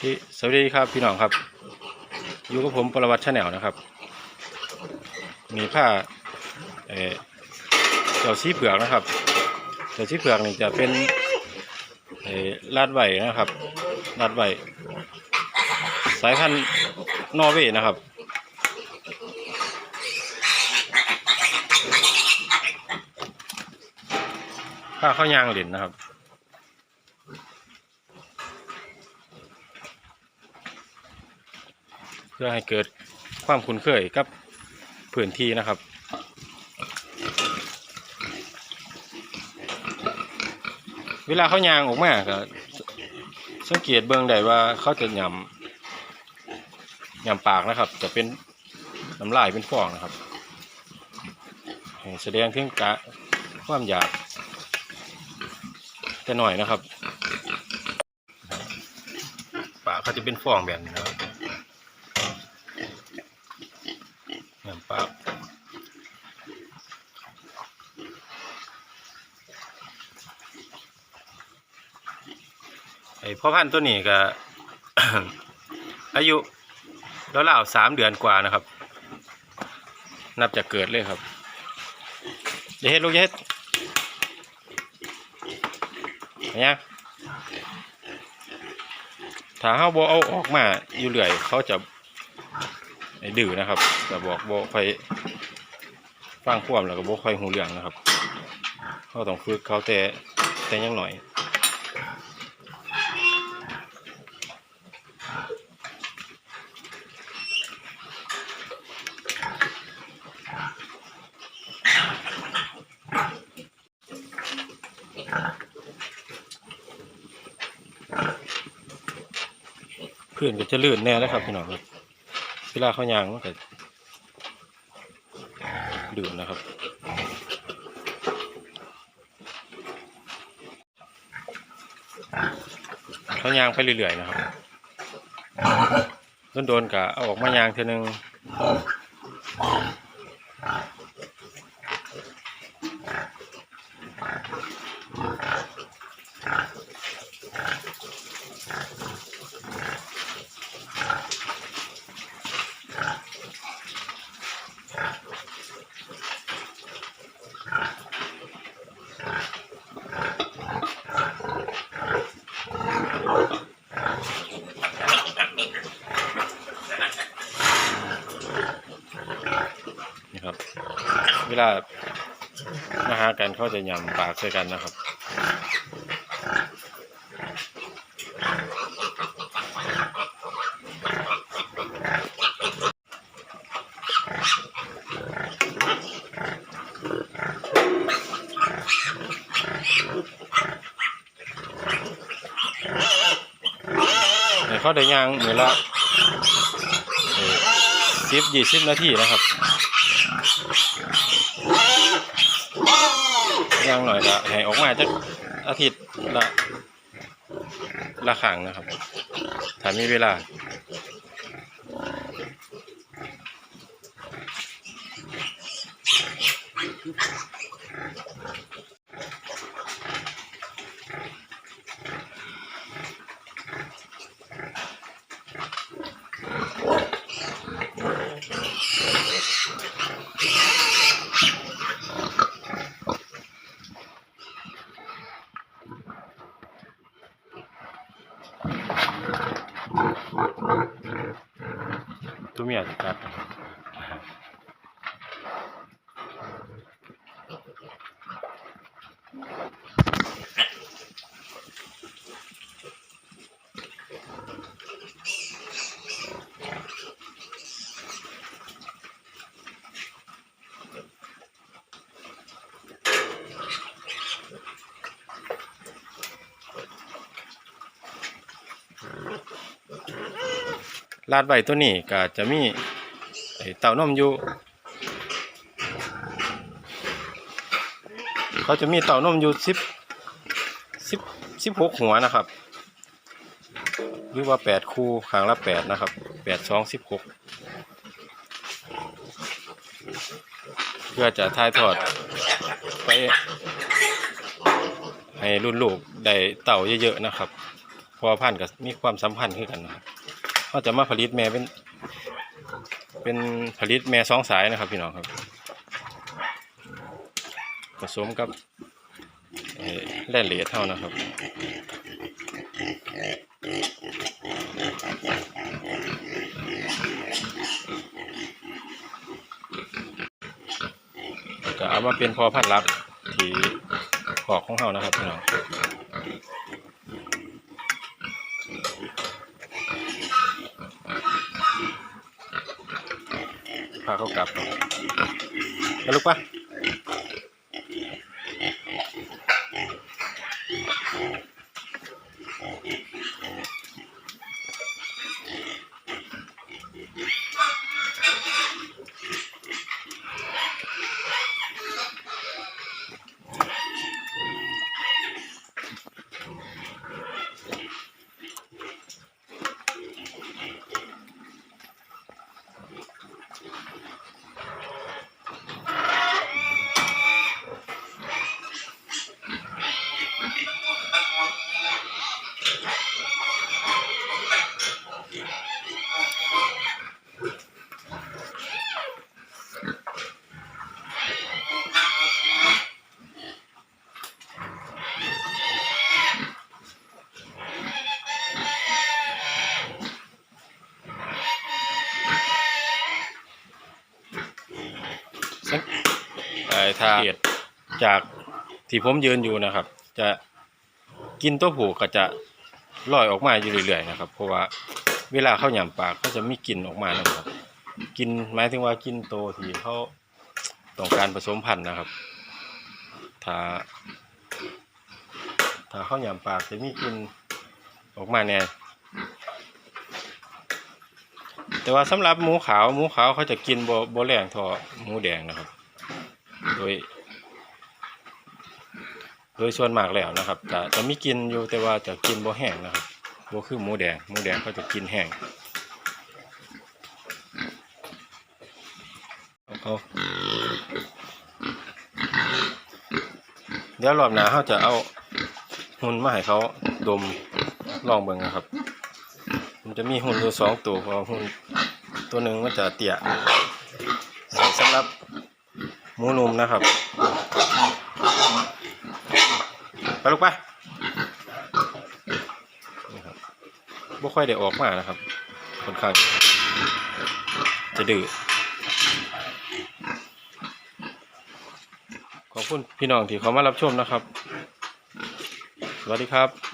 ที่สวัสดีครับพี่น้องครับ อยู่กับผมปรวัติชาแนลนะครับ มีผ้าเอ่อเจ้าซีเผือกนะครับเจ้าซีเผือกนี่จะเป็นเออลาดไหวนะครับลาดไหวสายพันธุ์นอร์เวย์นะครับผ้าข้าวยางเหรียญนะครับ พื่อให้เกิดความคุ้นเคยกับพื้นที่นะครับ เวลาเขายางออกมาก็สังเกตเบื้องได้ว่าเขาจะยำยำปากนะครับ จะเป็นน้ำลายเป็นฟองนะครับ แสดงถึงกะความอยากแต่หน่อยนะครับ ปากเขาจะเป็นฟองแบบนี้นะครับ น้ำปลาไอ้ พ่อพันธุ์ตัวนี้ก็ อายุแล้วเล่าสามเดือนกว่านะครับ นับจากเกิดเลยครับอย่าเฮ็ดลูกอย่าเฮ็ดเนี่ยถ้าเขาบอเอาออกมาอยู่เรื่อยเขาจะดื้อนะครับแต่บอกบอกค่อยฟังความแล้วก็บอกค่อยหูเรื่องนะครับ เขาต้องฝึกเขาแต่แต่ยังหน่อย พื่อนก็จะลื่นแน่แล้วครับพี่น้องครับเวลาเขายางมันก็ดื่มนะครับเขายางไปเรื่อยๆนะครับโดนๆกะเอาออกมายางเทีนึง เวลามาหากันเขาจะยำปากใส่กันนะครับเขาได้ย่างเหมือนละสิบยี่สิบนาทีนะครับ ย่างหน่อยละให้ออกมาจะอาทิตย์ละละขังนะครับถ้ามีเวลา ตัว ลาดใบตัวนี้ก็จะมีเต่านมอยู่ เขาจะมีเต่านมอยู่สิบสิบสิบหกหัวนะครับ หรือว่าแปดคู่ครั้งละแปดนะครับแปดสองสิบหกเพื่อจะถ่ายทอดไปให้รุ่นลูกได้เต่าเยอะๆนะครับ พอพันกับมีความสัมพันธ์คือกันนะครับ เขาจะมาผลิตแม่เป็น เป็นผลิตแม่สองสายนะครับพี่น้องครับ ผสมกับแร่เหลดเท่านะครับจะเอามาเป็นพอพันธุ์ลับที่ขอกของเฮานะครับพี่น้อง พาเขากลับมาลูกปะ ถ้าเกียจากที่ผมยืนอยู่นะครับ จะกินตัวผูก็จะลอยออกมาอยู่เรื่อยๆนะครับ เพราะว่าเวลาเข้าหยำปากก็จะมีกลิ่นออกมานะครับกินหมายถึงว่ากินโตวที่เขาต้องการผสมพันธุ์นะครับ ถ้า ถ้าเข้าหยำปากจะมีกลิ่นออกมาแน่แต่ว่าสำหรับหมูขาวหมูขาวเขาจะกินโบโบแรงเทอหมูแดงนะครับ โดย โดยส่วนมากแล้วนะครับจะจะมีกินอยู่แต่ว่าจะกินบ่แห้งนะครับบ่คือหมูแดงหมูแดงเขาจะกินแห้งเขาเดี๋ยวรอบหน้าเขาจะเอาหุ่นมาให้เขาดมลองเบิ่งนะครับ มันจะมีหุ่นอยู่สองตัวเพราะหุ่นตัวหนึ่งมันจะเตี้ยสำหรับ หมูนุ่มนะครับ ไปลูกไปนี่ครับบ่ค่อยได้ออกมานะครับค่อนข้างจะดื้อขอบคุณพี่น้องที่เขามารับชมนะครับ สวัสดีครับ